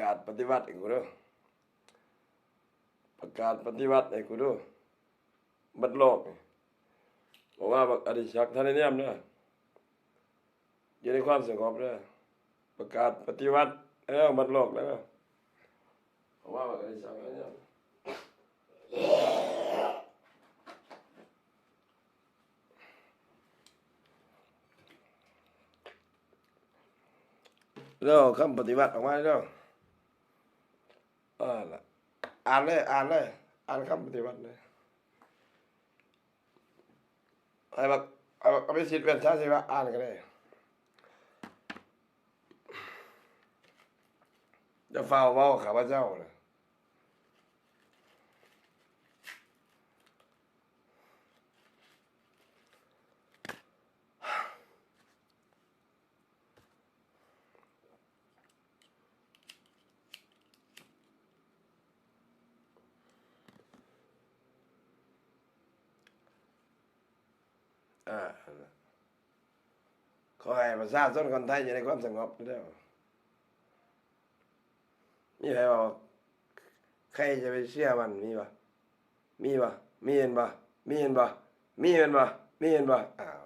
กาศปฏิวัติให้กูดูประกาศปฏิวัติให้กูดูบัดโลกบอกว่าบักอดิศักท่านเนี่ยมเด้ออยู่ในความสงบเด้อประกาศปฏิวัติแล้วบัดโลกแล้วบอกว่าบักอดิศักท่านเนียมแล้วคำปฏิวัติออกมาแล้ว อ่านละอ่านเลยอ่านเลยอ่านคำปฏิวัติเลยไอ้บักไอาเอาไปสิทธิ์เป็นชาสิวะอ่านกันเลยจะเฝ้าเว้าข้าพเจ้าเลย ขอให้ประชาชนคนไทยอยู่ในความสงบได้อมีใครบอกใครจะไปเชื่อมันมีปะมีปะมีเห็นปะมีเห็นปะมีเห็นปะมีเห็นปะอ่าว